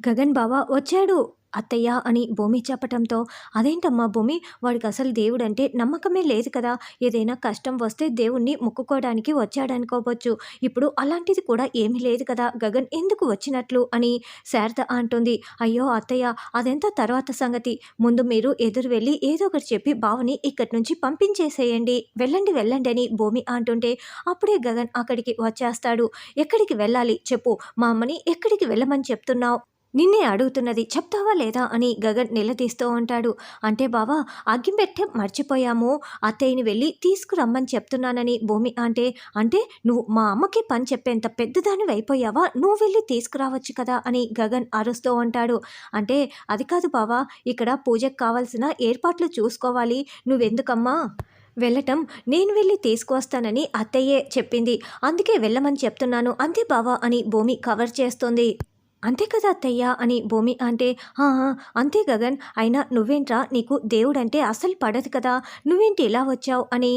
గగన్ బావ వచ్చాడు. అత్తయ్య అని భూమి చెప్పటంతో అదేంటమ్మా భూమి? వాడికి అసలు దేవుడు అంటే నమ్మకమే లేదు కదా. ఏదైనా కష్టం వస్తే దేవుణ్ణి మొక్కుకోవడానికి వచ్చాడనుకోవచ్చు. ఇప్పుడు అలాంటిది కూడా ఏమీ లేదు కదా. గగన్ ఎందుకు వచ్చినట్లు? అని శారద అంటుంది. అయ్యో అత్తయ్య అదెంత తర్వాత సంగతి. ముందు మీరు ఎదురు వెళ్ళి ఏదో ఒకటి చెప్పి బావని ఇక్కడి నుంచి పంపించేసేయండి. వెళ్ళండి వెళ్ళండి అని భూమి అంటుంటే అప్పుడే గగన్ అక్కడికి వచ్చేస్తాడు. ఎక్కడికి వెళ్ళాలి? చెప్పు. మా అమ్మని ఎక్కడికి వెళ్ళమని చెప్తున్నావు? నిన్నే అడుగుతున్నది చెప్తావా లేదా అని గగన్ నిలదీస్తూ ఉంటాడు. అంటే బావా అగ్గిపెట్టె మర్చిపోయాము. అత్తయ్యని వెళ్ళి తీసుకురమ్మని చెప్తున్నానని భూమి అంటే అంటే నువ్వు మా అమ్మకి పని చెప్పేంత పెద్దదాని అయిపోయావా? నువ్వు వెళ్ళి తీసుకురావచ్చు కదా అని గగన్ అరుస్తూ ఉంటాడు. అంటే అది కాదు బావా ఇక్కడ పూజకు కావాల్సిన ఏర్పాట్లు చూసుకోవాలి. నువ్వెందుకమ్మా? వెళ్ళటం నేను వెళ్ళి తీసుకువస్తానని అత్తయ్యే చెప్పింది. అందుకే వెళ్ళమని చెప్తున్నాను. అంతే బావా అని భూమి కవర్ చేస్తుంది. అంతే కదా అత్తయ్య? అని భూమి అంటే అంతే గగన్. అయినా నువ్వేంట్రా? నీకు దేవుడంటే అసలు పడదు కదా. నువ్వేంటి ఇలా వచ్చావు? అని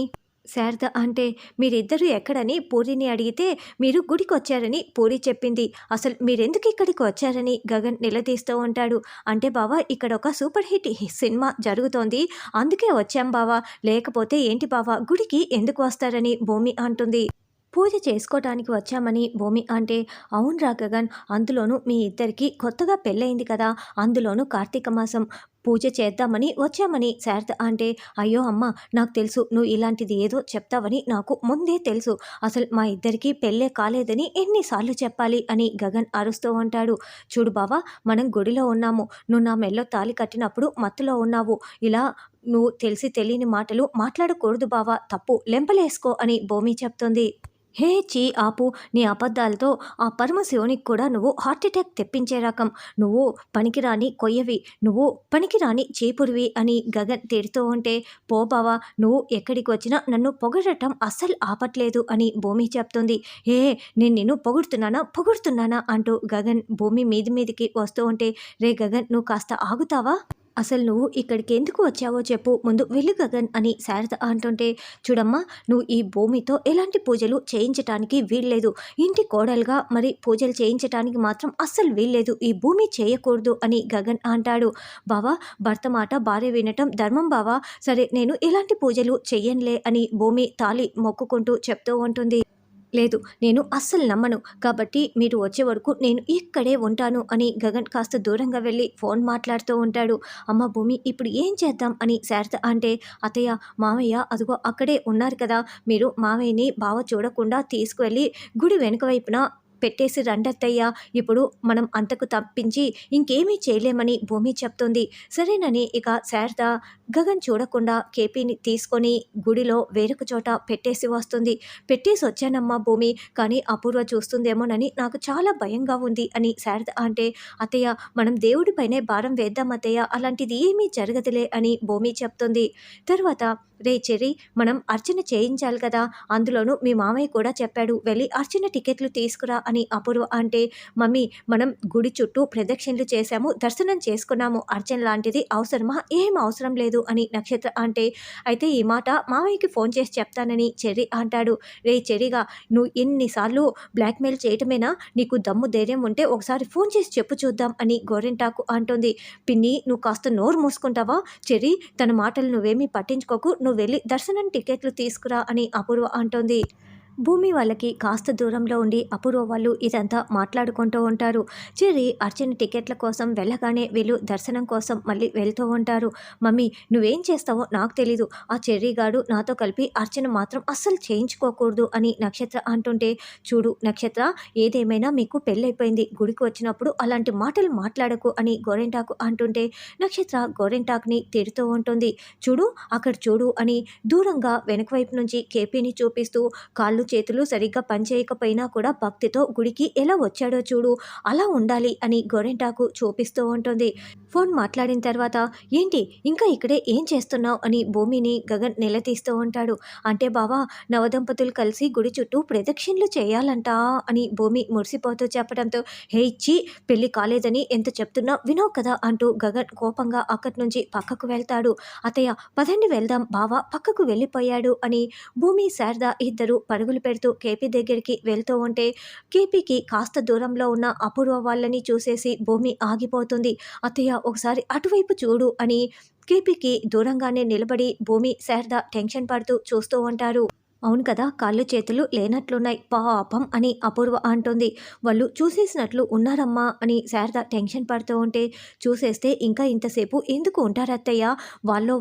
శారద అంటే మీరిద్దరూ ఎక్కడని? పూరిని అడిగితే మీరు గుడికి వచ్చారని పూరి చెప్పింది. అసలు మీరెందుకు ఇక్కడికి వచ్చారని? గగన్ నిలదీస్తూ ఉంటాడు. అంటే బావా ఇక్కడ ఒక సూపర్ హిట్ సినిమా జరుగుతోంది. అందుకే వచ్చాం బావా. లేకపోతే ఏంటి బావా? గుడికి ఎందుకు వస్తారని భూమి అంటుంది. పూజ చేసుకోవటానికి వచ్చామని భూమి అంటే అవును గగన్ అందులోనూ మీ ఇద్దరికి కొత్తగా పెళ్ళయింది కదా అందులోనూ కార్తీక మాసం పూజ చేద్దామని వచ్చామని శారద అంటే అయ్యో అమ్మ నాకు తెలుసు నువ్వు ఇలాంటిది ఏదో చెప్తావని నాకు ముందే తెలుసు అసలు మా ఇద్దరికి పెళ్ళే కాలేదని ఎన్నిసార్లు చెప్పాలి అని గగన్ అరుస్తూ ఉంటాడు. చూడు బావా మనం గుడిలో ఉన్నాము నువ్వు నా మెల్లో తాలి కట్టినప్పుడు మత్తులో ఉన్నావు ఇలా నువ్వు తెలిసి తెలియని మాటలు మాట్లాడకూడదు బావా తప్పు లెంపలేసుకో అని భూమి చెప్తుంది. హే చీ ఆపు నీ అబద్ధాలతో ఆ పరమశివునికి కూడా నువ్వు హార్ట్అటాక్ తెప్పించే రకం. నువ్వు పనికిరాని కొయ్యవి నువ్వు పనికిరాని చీపురివి అని గగన్ తిడుతూ ఉంటే పో బావా నువ్వు ఎక్కడికి వచ్చినా నన్ను పొగడటం అస్సలు ఆపట్లేదు అని భూమి చెప్తుంది. హే నేను నిన్ను పొగుడుతున్నానా పొగుడుతున్నానా అంటూ గగన్ భూమి మీది మీదికి వస్తూ ఉంటే రే గగన్ నువ్వు కాస్త ఆగుతావా? అసలు నువ్వు ఇక్కడికి ఎందుకు వచ్చావో చెప్పు. ముందు వెళ్ళు గగన్ అని శారద అంటుంటే చూడమ్మా నువ్వు ఈ భూమితో ఎలాంటి పూజలు చేయించటానికి వీల్లేదు. ఇంటి కోడలుగా మరి పూజలు చేయించటానికి మాత్రం అస్సలు వీల్లేదు. ఈ భూమి చేయకూడదు అని గగన్ అంటాడు. బావా భర్త మాట భార్య వినటం ధర్మం బావా. సరే నేను ఎలాంటి పూజలు చెయ్యనులే అని భూమి తాలి మొక్కుకుంటూ చెప్తూ ఉంటుంది. లేదు నేను అస్సలు నమ్మను. కాబట్టి మీరు వచ్చే వరకు నేను ఇక్కడే ఉంటాను అని గగన్ కాస్త దూరంగా వెళ్ళి ఫోన్ మాట్లాడుతూ ఉంటాడు. అమ్మ భూమి ఇప్పుడు ఏం చేద్దాం అని శారద అంటే అత్తయ్య మామయ్య అదిగో అక్కడే ఉన్నారు కదా మీరు మామయ్యని బావ చూడకుండా తీసుకువెళ్ళి గుడి వెనుక వైపున పెట్టేసి రండత్తయ్యా. ఇప్పుడు మనం అంతకు తప్పించి ఇంకేమీ చేయలేమని భూమి చెప్తుంది. సరేనని ఇక శారద గగన్ చూడకుండా కేపీని తీసుకొని గుడిలో వేరొక చోట పెట్టేసి వస్తుంది. పెట్టేసి వచ్చానమ్మా భూమి కానీ అపూర్వ చూస్తుందేమోనని నాకు చాలా భయంగా ఉంది అని శారద అంటే అత్తయ్య మనం దేవుడిపైనే భారం వేద్దాం అత్తయ్య. అలాంటిది ఏమీ జరగదులే అని భూమి చెప్తుంది. తర్వాత రే చెరి మనం అర్చన చేయించాలి కదా. అందులోనూ మీ మామయ్య కూడా చెప్పాడు వెళ్ళి అర్చన టికెట్లు తీసుకురా అని అపూర్వ అంటే మమ్మీ మనం గుడి చుట్టూ ప్రదక్షిణలు చేశాము దర్శనం చేసుకున్నాము. అర్చన లాంటిది అవసరమా? ఏం అవసరం లేదు అని నక్షత్ర అంటే అయితే ఈ మాట మామయ్యకి ఫోన్ చేసి చెప్తానని చెర్రీ అంటాడు. రే చెరిగా నువ్వు ఎన్నిసార్లు బ్లాక్మెయిల్ చేయటమేనా? నీకు దమ్ము ధైర్యం ఉంటే ఒకసారి ఫోన్ చేసి చెప్పు చూద్దాం అని గోరెంటాకు అంటుంది. పిన్ని నువ్వు కాస్త నోరు మూసుకుంటావా? చెరి తన మాటలు నువ్వేమీ పట్టించుకోకు నువ్వు వెళ్ళి దర్శనం టికెట్లు తీసుకురా అని అపూర్వ అంటోంది. భూమి వాళ్ళకి కాస్త దూరంలో ఉండి అపూర్వ వాళ్ళు ఇదంతా మాట్లాడుకుంటూ ఉంటారు. చెర్రి అర్చన టికెట్ల కోసం వెళ్ళగానే వీళ్ళు దర్శనం కోసం మళ్ళీ వెళ్తూ ఉంటారు. మమ్మీ నువ్వేం చేస్తావో నాకు తెలీదు. ఆ చెర్రీ గాడు నాతో కలిపి అర్చన మాత్రం అస్సలు చేయించుకోకూడదు అని నక్షత్ర అంటుంటే చూడు నక్షత్ర ఏదేమైనా మీకు పెళ్ళైపోయింది. గుడికి వచ్చినప్పుడు అలాంటి మాటలు మాట్లాడకు అని గోరెంటాకు అంటుంటే నక్షత్ర గోరెంటాక్ని తిడుతూ ఉంటుంది. చూడు అక్కడ చూడు అని దూరంగా వెనక వైపు నుంచి కేపీని చూపిస్తూ కాళ్ళు చేతులు సరిగ్గా పనిచేయకపోయినా కూడా భక్తితో గుడికి ఎలా వచ్చాడో చూడు అలా ఉండాలి అని గోరెంటాకు చూపిస్తూ ఉంటుంది. ఫోన్ మాట్లాడిన తర్వాత ఏంటి ఇంకా ఇక్కడే ఏం చేస్తున్నావు? అని భూమిని గగన్ నిలదీస్తూ ఉంటాడు. అంటే బావా నవదంపతులు కలిసి గుడి చుట్టూ ప్రదక్షిణలు చేయాలంట అని భూమి మురిసిపోతూ చెప్పడంతో హే ఇచ్చి పెళ్ళి కాలేదని ఎంత చెప్తున్నా వినవు కదా అంటూ గగన్ కోపంగా అక్కడి నుంచి పక్కకు వెళ్తాడు. అతయ్య పదండి వెళ్దాం బావా పక్కకు వెళ్ళిపోయాడు అని భూమి శారద ఇద్దరు పరుగు పరుగులు పెడుతూ కేపీ దగ్గరికి వెళ్తూ ఉంటే కేపీకి కాస్త దూరంలో ఉన్న అపూర్వ వాళ్ళని చూసేసి భూమి ఆగిపోతుంది. అత్తయ్య ఒకసారి అటువైపు చూడు అని కేపీకి దూరంగానే నిలబడి భూమి శారద టెన్షన్ పడుతూ చూస్తూ ఉంటారు. అవును కదా కాళ్ళు చేతులు లేనట్లున్నాయి. పాపం అని అపూర్వ అంటుంది. వాళ్ళు చూసేసినట్లు ఉన్నారమ్మా అని శారద టెన్షన్ పడుతూ ఉంటే చూసేస్తే ఇంకా ఇంతసేపు ఎందుకు ఉంటారు అత్తయ్య?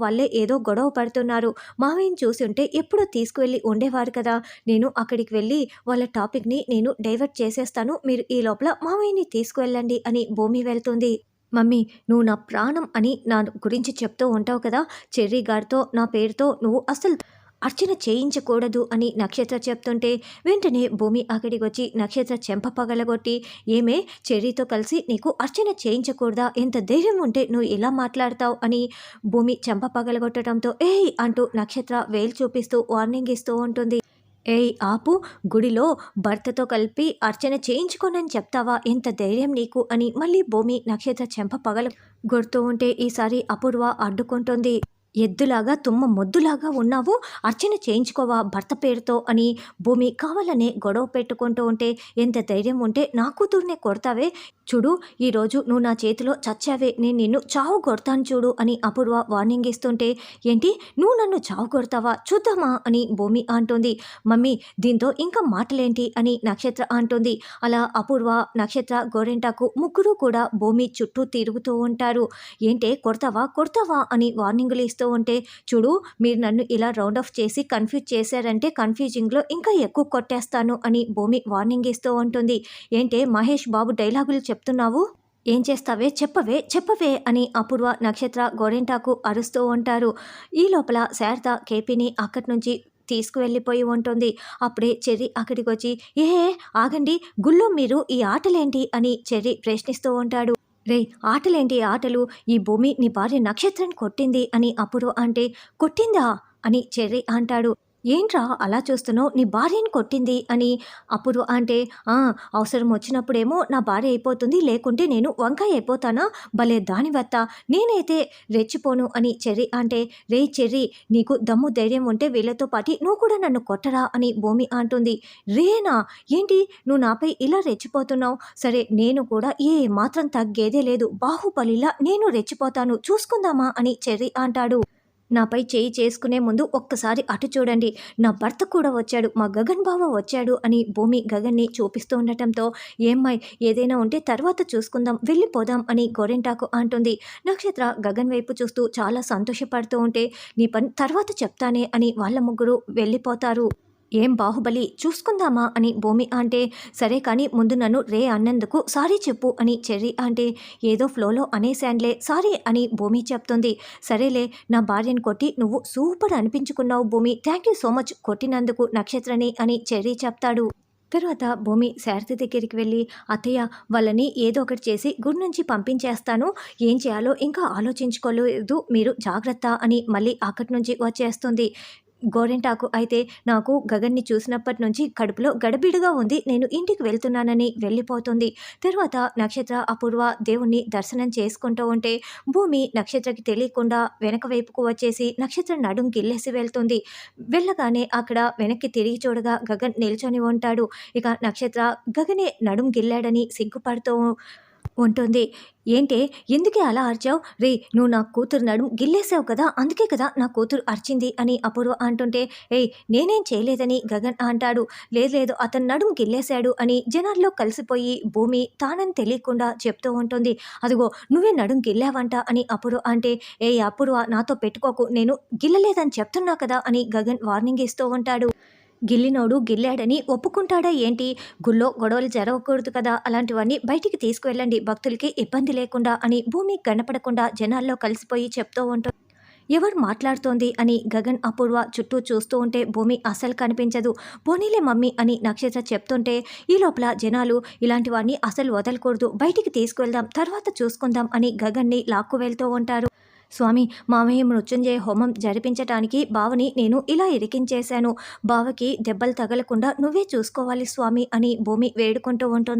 వాళ్ళే ఏదో గొడవ పడుతున్నారు. మావయ్యని చూసి ఉంటే ఎప్పుడో తీసుకువెళ్ళి ఉండేవారు కదా. నేను అక్కడికి వెళ్ళి వాళ్ళ టాపిక్ని నేను డైవర్ట్ చేసేస్తాను. మీరు ఈ లోపల మావయ్యని తీసుకువెళ్ళండి అని భూమి వెళ్తుంది. మమ్మీ నువ్వు నా ప్రాణం అని నా గురించి చెప్తూ ఉంటావు కదా. చెర్రీ గారితో నా పేరుతో నువ్వు అసలు అర్చన చేయించకూడదు అని నక్షత్ర చెప్తుంటే వెంటనే భూమి అక్కడికి వచ్చి నక్షత్ర చెంప పగలగొట్టి ఏమే చెర్రీతో కలిసి నీకు అర్చన చేయించకూడదా? ఎంత ధైర్యం ఉంటే నువ్వు ఇలా మాట్లాడతావు? అని భూమి చెంప పగలగొట్టడంతో ఏయ్ అంటూ నక్షత్ర వేలు చూపిస్తూ వార్నింగ్ ఇస్తూ ఉంటుంది. ఏయ్ ఆపు గుడిలో భర్తతో కలిపి అర్చన చేయించుకోనని చెప్తావా? ఎంత ధైర్యం నీకు? అని మళ్ళీ భూమి నక్షత్ర చెంప పగల కొడుతూ ఉంటే ఈసారి అపూర్వ అడ్డుకుంటుంది. ఎద్దులాగా తుమ్మ మొద్దులాగా ఉన్నావు. అర్చన చేయించుకోవా భర్త పేరుతో అని భూమి కావాలనే గొడవ పెట్టుకుంటూ ఉంటే ఎంత ధైర్యం ఉంటే నా కూతుర్నే కొడతావే. చూడు ఈరోజు నువ్వు నా చేతిలో చచ్చావే నేను నిన్ను చావు కొడతాను చూడు అని అపూర్వ వార్నింగ్ ఇస్తుంటే ఏంటి? నువ్వు నన్ను చావు కొడతావా? చూద్దామా? అని భూమి అంటుంది. మమ్మీ దీంతో ఇంకా మాటలేంటి? అని నక్షత్ర అంటుంది. అలా అపూర్వ నక్షత్ర గోరెంటాకు ముగ్గురు కూడా భూమి చుట్టూ తిరుగుతూ ఉంటారు. ఏంటే కొడతావా? కొడతావా? అని వార్నింగులు ఇస్తూ ఉంటే చూడు మీరు నన్ను ఇలా రౌండ్ ఆఫ్ చేసి కన్ఫ్యూజ్ చేశారంటే కన్ఫ్యూజింగ్లో ఇంకా ఎక్కువ కొట్టేస్తాను అని భూమి వార్నింగ్ ఇస్తూ ఉంటుంది. ఏంటే మహేష్ బాబు డైలాగులు చెప్తున్నావు? ఏం చేస్తావే? చెప్పవే చెప్పవే అని అపూర్వ నక్షత్ర గోరెంటాకు అరుస్తూ ఉంటారు. ఈ లోపల శారద కేపీని అక్కడి నుంచి తీసుకువెళ్ళిపోయి ఉంటుంది. అప్పుడే చెర్రి అక్కడికి వచ్చి ఏ ఆగండి. గుళ్ళో మీరు ఈ ఆటలేంటి? అని చెర్రి ప్రశ్నిస్తూ ఉంటాడు. రే ఆటలేంటి ఆటలు? ఈ భూమి నీ భార్య నక్షత్రాన్ని కొట్టింది అని అపూర్వ అంటే కొట్టిందా? అని చెర్రి అంటాడు. ఏంట్రా అలా చూస్తున్నావు? నీ భార్యని కొట్టింది? అని అప్పుడు అంటే అవసరం వచ్చినప్పుడేమో నా భార్య అయిపోతుంది లేకుంటే నేను వంకాయ అయిపోతానా? భలే దానివత్త. నేనైతే రెచ్చిపోను అని చెర్రి అంటే రే చెర్రి నీకు దమ్ము ధైర్యం ఉంటే వీళ్ళతో పాటి నువ్వు కూడా నన్ను కొట్టరా అని భూమి అంటుంది. రేనా? ఏంటి? నువ్వు నాపై ఇలా రెచ్చిపోతున్నావు? సరే నేను కూడా ఏ మాత్రం తగ్గేదే లేదు. బాహుబలిలా నేను రెచ్చిపోతాను. చూసుకుందామా? అని చెర్రి అంటాడు. నాపై చేయి చేసుకునే ముందు ఒక్కసారి అటు చూడండి. నా భర్త కూడా వచ్చాడు. మా గగన్ బావ వచ్చాడు అని భూమి గగన్ని చూపిస్తూ ఉండటంతో ఏమ్మాయి ఏదైనా ఉంటే తర్వాత చూసుకుందాం వెళ్ళిపోదాం అని గోరెంటాకు అంటుంది. నక్షత్ర గగన్ వైపు చూస్తూ చాలా సంతోషపడుతూ ఉంటే నీ పని తర్వాత చెప్తానే అని వాళ్ళ ముగ్గురు వెళ్ళిపోతారు. ఏం బాహుబలి చూసుకుందామా అని భూమి అంటే సరే కానీ ముందు నన్ను రే అన్నందుకు సారీ చెప్పు అని చెర్రీ అంటే ఏదో ఫ్లోలో అనేశాన్లే సారీ అని భూమి చెప్తుంది. సరేలే నా భార్యను కొట్టి నువ్వు super అనిపించుకున్నావు Bhoomi thank you so much కొట్టినందుకు నక్షత్రని అని చెర్రీ చెప్తాడు. తర్వాత భూమి శారద దగ్గరికి వెళ్ళి అత్తయ్య వాళ్ళని ఏదో ఒకటి చేసి గుడి నుంచి పంపించేస్తాను ఏం చేయాలో ఇంకా ఆలోచించుకోలేదు మీరు జాగ్రత్త అని మళ్ళీ అక్కడి నుంచి వచ్చేస్తుంది. గోరింటాకు అయితే నాకు గగన్ని చూసినప్పటి నుంచి కడుపులో గడబిడగా ఉంది. నేను ఇంటికి వెళ్తున్నానని వెళ్ళిపోతుంది. తర్వాత నక్షత్ర అపూర్వ దేవుణ్ణి దర్శనం చేసుకుంటూ ఉంటే భూమి నక్షత్రకి తెలియకుండా వెనక వైపుకు వచ్చేసి నక్షత్ర నడుం గిల్లేసి వెళ్తుంది. వెళ్ళగానే అక్కడ వెనక్కి తిరిగి చూడగా గగన్ నిల్చొని ఉంటాడు. ఇక నక్షత్ర గగనే నడుం గిల్లాడని సిగ్గుపడుతూ ఉంటుంది. ఏంటే ఎందుకే అలా అరిచావు? రే నువ్వు నా కూతురు నడుం గిల్లేసావు కదా అందుకే కదా నా కూతురు అరిచింది అని అపూర్వ అంటుంటే ఏయ్ నేనేం చేయలేదని గగన్ అంటాడు. లేదు లేదు అతను నడుం గిల్లేశాడు అని జనాల్లో కలిసిపోయి భూమి తానని తెలియకుండా చెప్తూ ఉంటుంది. అదిగో నువ్వే నడుం గిల్లావంట అని అపూర్వ అంటే ఏ అపూర్వ నాతో పెట్టుకోకు నేను గిల్లలేదని చెప్తున్నా కదా అని గగన్ వార్నింగ్ ఇస్తూ ఉంటాడు. గిల్లినోడు గిల్లాడని ఒప్పుకుంటాడా ఏంటి? గుళ్ళో గొడవలు జరగకూడదు కదా? అలాంటివన్నీ బయటికి తీసుకువెళ్ళండి. భక్తులకి ఇబ్బంది లేకుండా అని భూమి కనపడకుండా జనాల్లో కలిసిపోయి చెప్తూ ఉంటుంది ఎవరు మాట్లాడుతోంది అని గగన్ అపూర్వ చుట్టూ చూస్తూ ఉంటే భూమి అస్సలు కనిపించదు. పోనీలే మమ్మీ అని నక్షత్ర చెప్తుంటే ఈ లోపల జనాలు ఇలాంటివన్నీ అసలు వదలకూడదు. బయటికి తీసుకువెళ్దాం తర్వాత చూసుకుందాం అని గగన్ని లాక్కు వెళ్తూ ఉంటారు. స్వామి మామయ్య మృత్యుంజయ హోమం జరిపించటానికి బావని నేను ఇలా ఇరికించేశాను. బావకి దెబ్బలు తగలకుండా నువ్వే చూసుకోవాలి స్వామి అని భూమి వేడుకుంటూ ఉంటుంది.